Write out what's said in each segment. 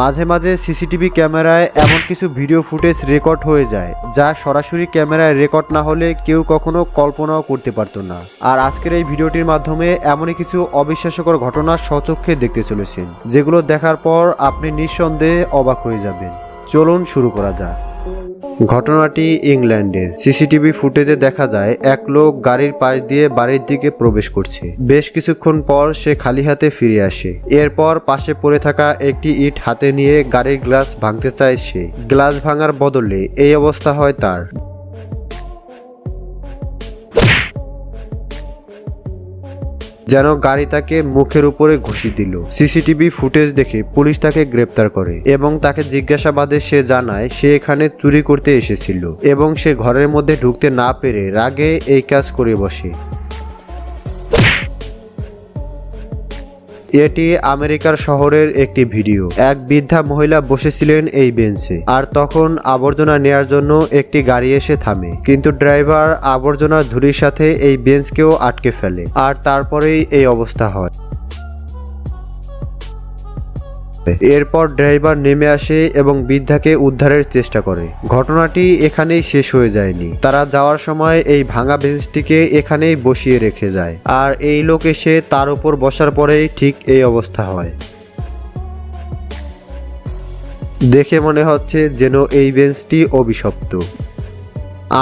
মাঝে মাঝে সিসিটিভি ক্যামেরায় এমন কিছু ভিডিও ফুটেজ রেকর্ড হয়ে যায়, যা সরাসরি ক্যামেরায় রেকর্ড না হলে কেউ কখনো কল্পনাও করতে পারত না। আর আজকের এই ভিডিওটির মাধ্যমে এমনই কিছু অবিশ্বাস্যকর ঘটনা সচক্ষে দেখতে চলেছেন, যেগুলো দেখার পর আপনি নিঃসন্দেহে অবাক হয়ে যাবেন। চলুন শুরু করা যাক। ঘটনাটি ইংল্যান্ডের সিসিটিভি ফুটেজে দেখা যায়, এক লোক গাড়ির পাশ দিয়ে বাড়ির দিকে প্রবেশ করছে। বেশ কিছুক্ষণ পর সে খালি হাতে ফিরে আসে। এরপর পাশে পড়ে থাকা একটি ইট হাতে নিয়ে গাড়ির গ্লাস ভাঙতে চায় সে। গ্লাস ভাঙার বদলে এই অবস্থা হয় তার। যেন গাড়ি তাকে মুখের উপরে ঘুষি দিল। সিসিটিভি ফুটেজ দেখে পুলিশ তাকে গ্রেপ্তার করে এবং তাকে জিজ্ঞাসাবাদে সে জানায় সে এখানে চুরি করতে এসেছিল এবং সে ঘরের মধ্যে ঢুকতে না পেরে রাগে এই কাজ করে বসে। এটি আমেরিকার শহরের একটি ভিডিও। এক বৃদ্ধা মহিলা বসেছিলেন এই বেঞ্চে, আর তখন আবর্জনা নেয়ার জন্য একটি গাড়ি এসে থামে। কিন্তু ড্রাইভার আবর্জনার ঝুড়ির সাথে এই বেঞ্চকেও আটকে ফেলে, আর তারপরেই এই অবস্থা হয়। এরপর ড্রাইভার নেমে আসে এবং বৃদ্ধাকে উদ্ধারের চেষ্টা করে। ঘটনাটি এখানেই শেষ হয়ে যায়নি। তারা যাওয়ার সময় এই ভাঙা বেঞ্চটিকে এখানেই বসিয়ে রেখে যায়। আর এই লোক এসে তার উপর বসার পরেই ঠিক এই অবস্থা হয়। দেখে মনে হচ্ছে যেন এই বেঞ্চটি অভিশপ্ত।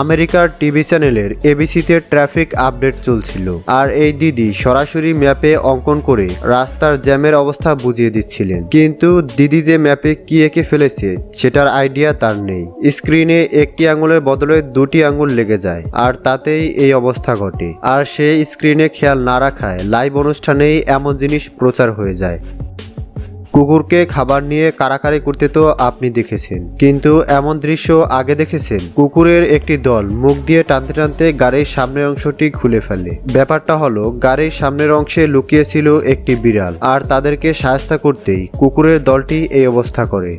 আমেরিকার টিভি চ্যানেলের এবিসিতে ট্রাফিক আপডেট চলছিল। আর এই দিদি সরাসরি ম্যাপে অঙ্কন করে রাস্তার জ্যামের অবস্থা বুঝিয়ে দিচ্ছিলেন। কিন্তু দিদি যে ম্যাপে কি এঁকে ফেলেছে, সেটার আইডিয়া তার নেই। স্ক্রিনে একটি আঙুলের বদলে দুটি আঙুল লেগে যায়, আর তাতেই এই অবস্থা ঘটে। আর সে স্ক্রিনে খেয়াল না রাখায় লাইভ অনুষ্ঠানেই এমন জিনিস প্রচার হয়ে যায়। কুকুরকে খাবার নিয়ে কারাকারি করতে তো আপনি দেখেছেন। কিন্তু এমন দৃশ্য আগে দেখেছেন? কুকুরের একটি দল মুখ দিয়ে টানতে টানতে গাড়ির সামনের অংশটি খুলে ফেলে। ব্যাপারটা হলো, গাড়ির সামনের অংশে লুকিয়েছিল একটি বিড়াল, আর তাদেরকে সাহায্য করতেই কুকুরের দলটি এই অবস্থা করে।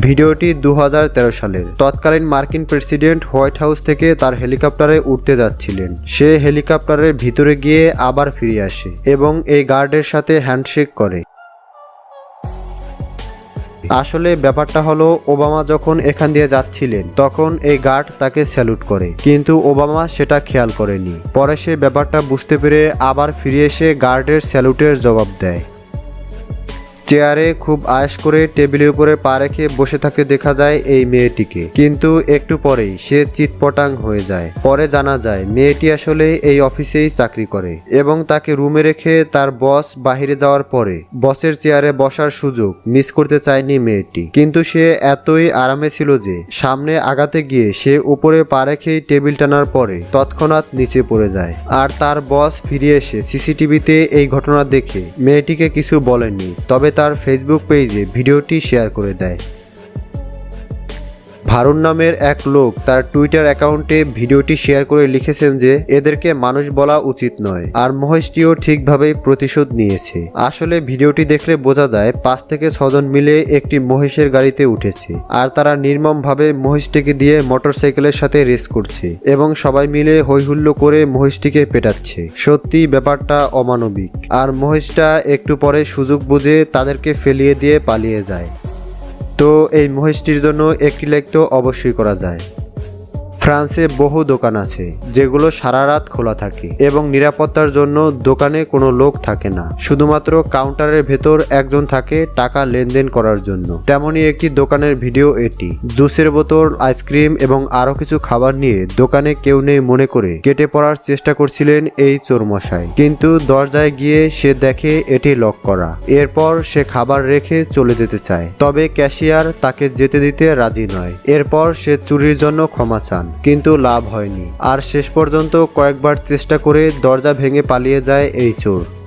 ভিডিওটি দু হাজার তেরো সালের। তৎকালীন মার্কিন প্রেসিডেন্ট হোয়াইট হাউস থেকে তার হেলিকপ্টারে উঠতে যাচ্ছিলেন। সে হেলিকপ্টারের ভিতরে গিয়ে আবার ফিরে আসে এবং এই গার্ডের সাথে হ্যান্ডশেক করে। আসলে ব্যাপারটা হলো, ওবামা যখন এখান দিয়ে যাচ্ছিলেন, তখন এই গার্ড তাকে স্যালুট করে। কিন্তু ওবামা সেটা খেয়াল করেনি। পরে সে ব্যাপারটা বুঝতে পেরে আবার ফিরে এসে গার্ডের স্যালুটের জবাব দেয়। চেয়ারে খুব আয়েস করে টেবিলের উপরে পা রেখে বসে থাকে দেখা যায় এই মেয়েটিকে। কিন্তু একটু পরেই সে চিৎপটাং হয়ে যায়। পরে জানা যায়, মেয়েটি আসলে এই অফিসেই চাকরি করে এবং তাকে রুমে রেখে তার বস বাহিরে যাওয়ার পরে বসের চেয়ারে বসার সুযোগ মিস করতে চায়নি মেয়েটি। কিন্তু সে এতই আরামে ছিল যে সামনে আগাতে গিয়ে সে উপরে পা রেখেই টেবিল টানার পরে তৎক্ষণাৎ নিচে পড়ে যায় আর তার বস ফিরে এসে সিসিটিভিতে এই ঘটনা দেখে মেয়েটিকে কিছু বলেননি। তবে তার ফেসবুক পেজে ভিডিওটি শেয়ার করে দেয়। ভারুন নামের এক লোক তার টুইটার অ্যাকাউন্টে ভিডিওটি শেয়ার করে লিখেছেন যে, এদেরকে মানুষ বলা উচিত নয় আর মহেশটিও ঠিকভাবেই প্রতিশোধ নিয়েছে। আসলে ভিডিওটি দেখলে বোঝা যায় পাঁচ থেকে ছজন মিলে একটি মহেশের গাড়িতে উঠেছে আর তারা নির্মমভাবে মহেশটিকে দিয়ে মোটরসাইকেলের সাথে রেস করছে এবং সবাই মিলে হৈহুল্য করে মহেশটিকে পেটাচ্ছে। সত্যি ব্যাপারটা অমানবিক। আর মহেশটা একটু পরে সুযোগ বুঝে তাদেরকে ফেলিয়ে দিয়ে পালিয়ে যায়। তো এই মহিষটির জন্য একটি লাইক তো অবশ্যই করা যায়। ফ্রান্সে বহু দোকান আছে, যেগুলো সারা রাত খোলা থাকে এবং নিরাপত্তার জন্য দোকানে কোনো লোক থাকে না। শুধুমাত্র কাউন্টারের ভেতর একজন থাকে টাকা লেনদেন করার জন্য। তেমনই একটি দোকানের ভিডিও এটি। জুসের বোতল, আইসক্রিম এবং আরও কিছু খাবার নিয়ে দোকানে কেউ নেই মনে করে কেটে পড়ার চেষ্টা করছিলেন এই চোরমশাই। কিন্তু দরজায় গিয়ে সে দেখে এটি লক করা। এরপর সে খাবার রেখে চলে যেতে চায়। তবে ক্যাশিয়ার তাকে যেতে দিতে রাজি নয়। এরপর সে চুরির জন্য ক্ষমা চান। কিন্তু লাভ হয়নি। আর শেষ পর্যন্ত কয়েকবার চেষ্টা করে দরজা ভেঙে পালিয়ে যায় এই চোর।